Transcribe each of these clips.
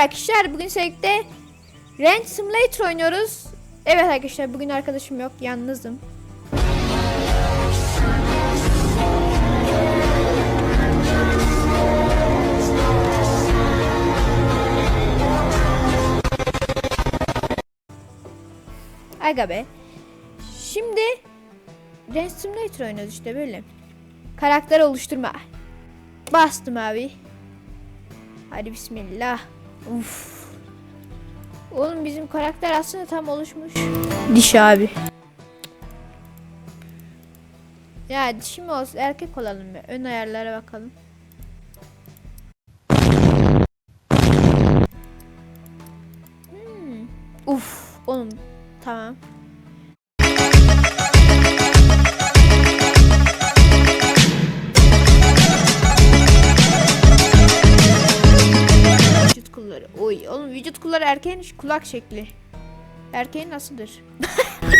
arkadaşlar bugün sevgili Ranch Simulator oynuyoruz. Evet arkadaşlar bugün arkadaşım yok yalnızım. Aga be. Şimdi Ranch Simulator oynuyoruz işte böyle. Karakter oluşturma. Bastım abi. Hadi bismillah. Uf. Oğlum bizim karakter aslında tam oluşmuş. Diş abi. Ya dişi mi olsun erkek olalım be. Ön ayarlara bakalım. Hmm. Uf oğlum tamam. Vücut kulları erkeğin kulak şekli. Erkeğin nasıldır?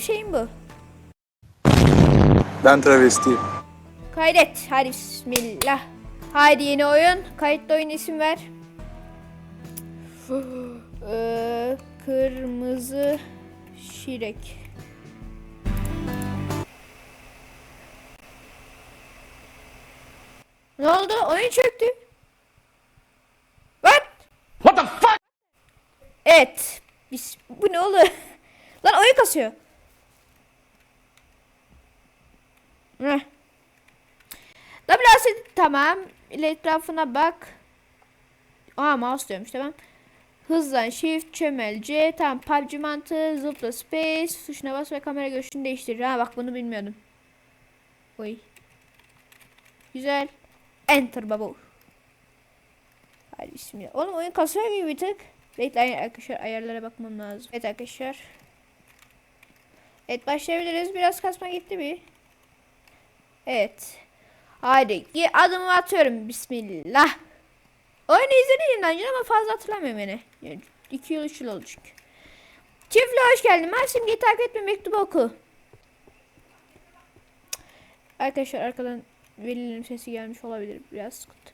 benim şeyim bu. Ben travestiyim. Kaydet. Hadi bismillah. Haydi yeni oyun. Kayıtlı oyun isim ver. Ee, kırmızı şirek. Ne oldu? Oyun çöktü. What? What the fuck? Evet. Biz, bu ne olur? Lan oyun kasıyor. WASD tamam. İle bak. Aa mouse diyormuş tamam. Hızlan shift çömelce tamam PUBG mantığı zıpla space tuşuna bas ve kamera görüşünü değiştir. Ha bak bunu bilmiyordum. Oy. Güzel. Enter baba. Hadi bismillah. Oğlum oyun kasıyor gibi bir tık. Bekle ay- arkadaşlar ayarlara bakmam lazım. Evet arkadaşlar. Evet başlayabiliriz. Biraz kasma gitti bir. Evet. Haydi adımı atıyorum. Bismillah. Oyunu izledim daha önce ama fazla hatırlamıyorum. Yani 2 yıl 3 yıl oldu çünkü. Çiftliğe hoş geldin. Ben simgeyi takip etme mektubu oku. Arkadaşlar arkadan velilerin sesi gelmiş olabilir. Biraz sıkıntı.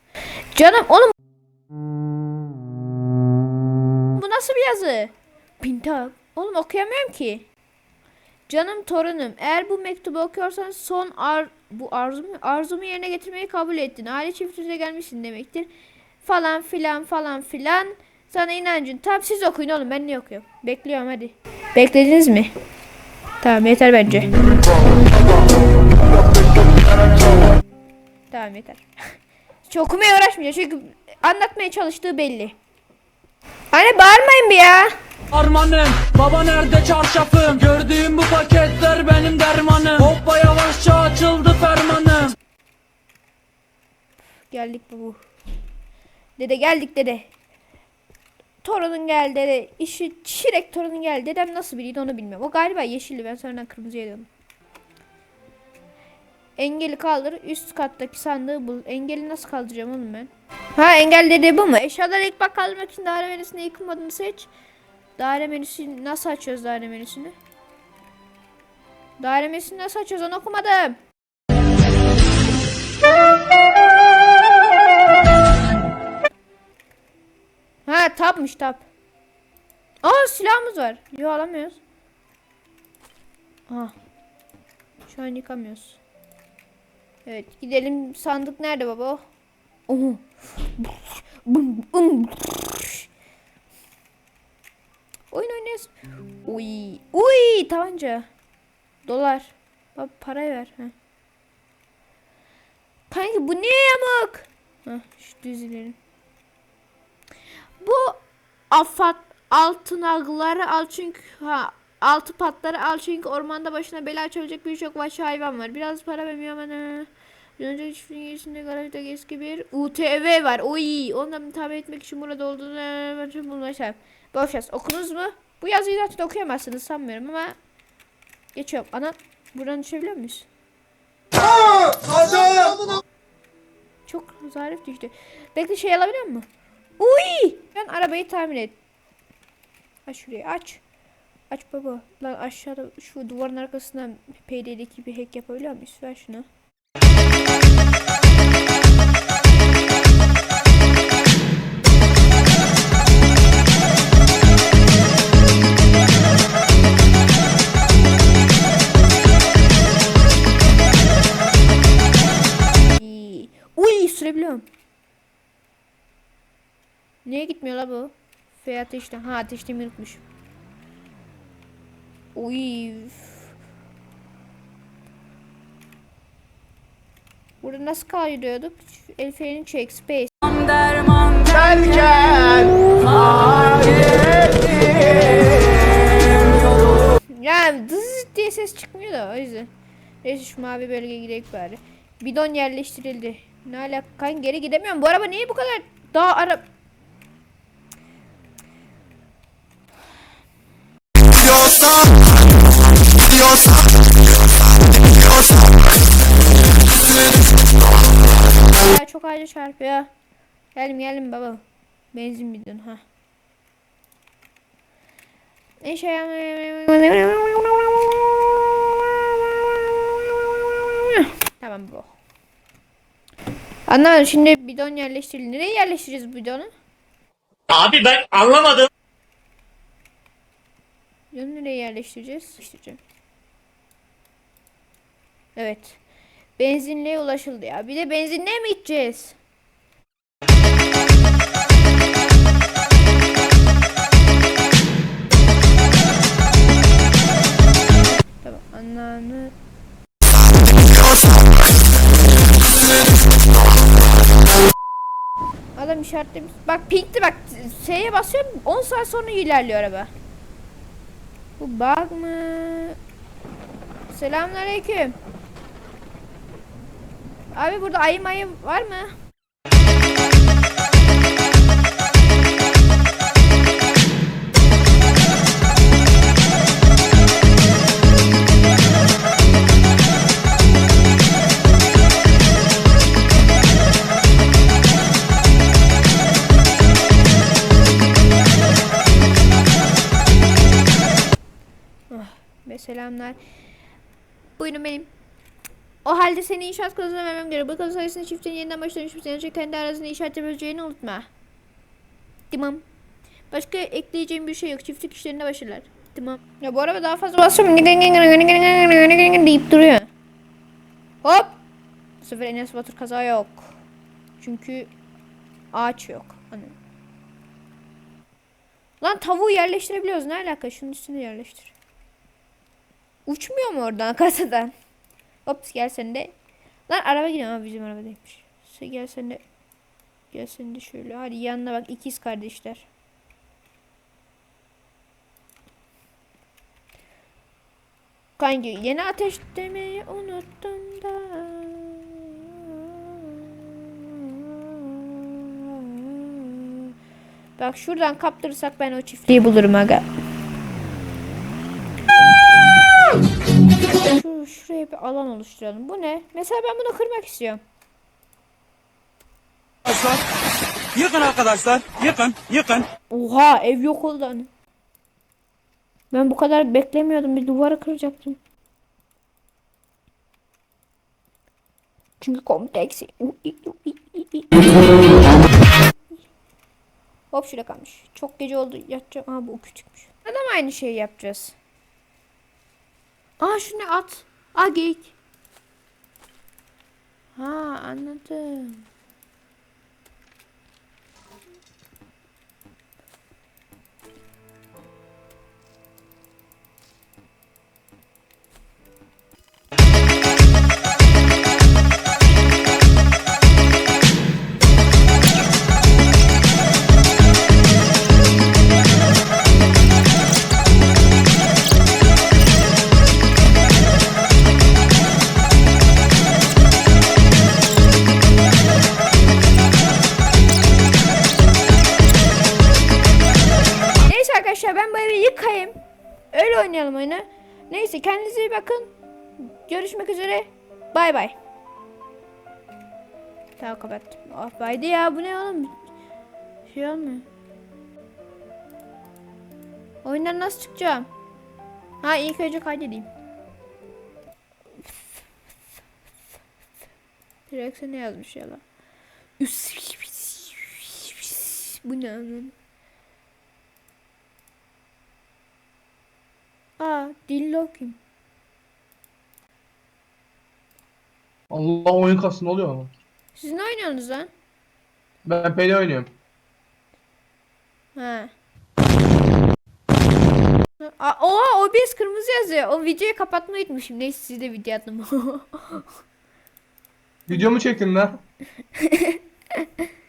Canım oğlum. Bu nasıl bir yazı? Pinta. Oğlum okuyamıyorum ki. Canım torunum, eğer bu mektubu okuyorsan son ar bu arzumu arzumu yerine getirmeyi kabul ettin. Aile çiftliğine gelmişsin demektir. Falan filan falan filan. Sana inancın. Tamam siz okuyun oğlum ben niye okuyorum? Bekliyorum hadi. Beklediniz mi? Tamam yeter bence. Tamam yeter. Hiç okumaya uğraşmayacağım çünkü anlatmaya çalıştığı belli. Anne bağırmayın bir ya. Armanım Baba nerede çarşafım Gördüğüm bu paketler benim dermanım Hoppa yavaşça açıldı fermanım Geldik bu. Dede geldik dede. Torunun geldi dede. İşi çirek torunun geldi. Dedem nasıl biriydi onu bilmiyorum. O galiba yeşildi. Ben sonradan kırmızıya döndüm. Engeli kaldır. Üst kattaki sandığı bul. Engeli nasıl kaldıracağım oğlum ben? Ha engel dedi bu mu? Eşyalara ilk bak kaldırmak için daire menüsünde yıkılmadığını seç. Daire menüsü nasıl açıyoruz daire menüsünü? Daire menüsünü nasıl açıyoruz onu okumadım. Ha tapmış tap. Aa silahımız var. Yo alamıyoruz. Aa. Şu an yıkamıyoruz. Evet gidelim. Sandık nerede baba? Oho. Oynuyoruz. Uy. Uy tabanca. Dolar. Baba parayı ver. Ha. Kanki bu niye yamuk? Heh, şu düz ileri. Bu afat altın algıları al çünkü ha altı patları al çünkü ormanda başına bela açabilecek birçok vahşi hayvan var. Biraz para vermiyor ama ne? Bir önce çiftliğin içinde garajda eski bir UTV var. Oy, ondan tahmin etmek için burada olduğunu bulmuşlar. Boş yaz. Okunuz mu? Bu yazıyı zaten okuyamazsınız sanmıyorum ama geçiyorum. Ana buradan düşebiliyor muyuz? Çok zarif düştü. Bekle şey alabiliyor musun? Uy! Ben arabayı tamir et. Aç şurayı aç. Aç baba. Lan aşağıda şu duvarın arkasından PD'deki bir hack yapabiliyor muyuz? Ver şunu. Niye gitmiyor la bu? F ateşte. Ha ateşlemeyi unutmuşum. Uy. Burada nasıl kaydediyorduk? El freni çek. Space. Ya dız diye ses çıkmıyor da o yüzden. Neyse şu mavi bölgeye gidelim bari. Bidon yerleştirildi. Ne alaka? Geri gidemiyorum. Bu araba niye bu kadar daha ara... Ya çok ağaca çarpıyor. Geldim geldim baba. Benzin bidon ha. Ne şey Tamam bu. Anlamadım şimdi bidon yerleştirildi. Nereye yerleştireceğiz bidonu? Abi ben anlamadım. Bidonu nereye yerleştireceğiz? Yerleştireceğim. Evet. Benzinliğe ulaşıldı ya. Bir de benzinliğe mi gideceğiz? Tamam anlamı. Adam işaretlemiş. Bak pinkti bak. S'ye basıyorum 10 saat sonra ilerliyor araba. Bu bug mı? Selamünaleyküm. Abi burada ayı mayı var mı? Ve selamlar. Buyurun benim. O halde seni inşaat kazına vermem gerek. Bu kazı sayesinde çiftin yeniden başlamış bir sene kendi arasında inşaat yapabileceğini unutma. Tamam. Başka ekleyeceğim bir şey yok. Çiftlik işlerinde başarılar. Tamam. Ya bu araba daha fazla basıyorum. deyip duruyor. Hop. Bu sefer Enes Batur kaza yok. Çünkü ağaç yok. Anladım. Lan tavuğu yerleştirebiliyoruz. Ne alaka? Şunun üstüne yerleştir. Uçmuyor mu oradan kasadan? Hop gel sen de. Lan araba gidiyor ama bizim araba değilmiş. Sen gel sen de. Gel sen de şöyle. Hadi yanına bak ikiz kardeşler. Kanki yeni ateşlemeyi unuttum da. Bak şuradan kaptırırsak ben o çiftliği bulurum aga. Şu, şuraya bir alan oluşturalım. Bu ne? Mesela ben bunu kırmak istiyorum. Arkadaşlar, yıkın arkadaşlar, yıkın, yıkın. Oha ev yok oldu hani. Ben bu kadar beklemiyordum. Bir duvarı kıracaktım. Çünkü kompleks. Hop şurada kalmış. Çok gece oldu. Yatacağım. Aa bu küçükmüş. Neden aynı şeyi yapacağız? Aa şu ne at. Aa geyik. Ha anladım. Öyle oynayalım oyunu. Neyse kendinize iyi bakın. Görüşmek üzere. Bay bay. Tamam kapattım. Oh baydı ya bu ne oğlum? Şey olmuyor. Oyundan nasıl çıkacağım? Ha ilk önce kaydedeyim. Direksiyon ne yazmış ya lan? Bu ne oğlum? Aa dillo kim? Allah oyun kastı ne oluyor ama? Siz ne oynuyorsunuz lan? Ben Pele oynuyorum. Ha. Aa, oha OBS kırmızı yazıyor. O videoyu kapatmayı unutmuşum. Neyse siz de video attım. Video mu çektin lan?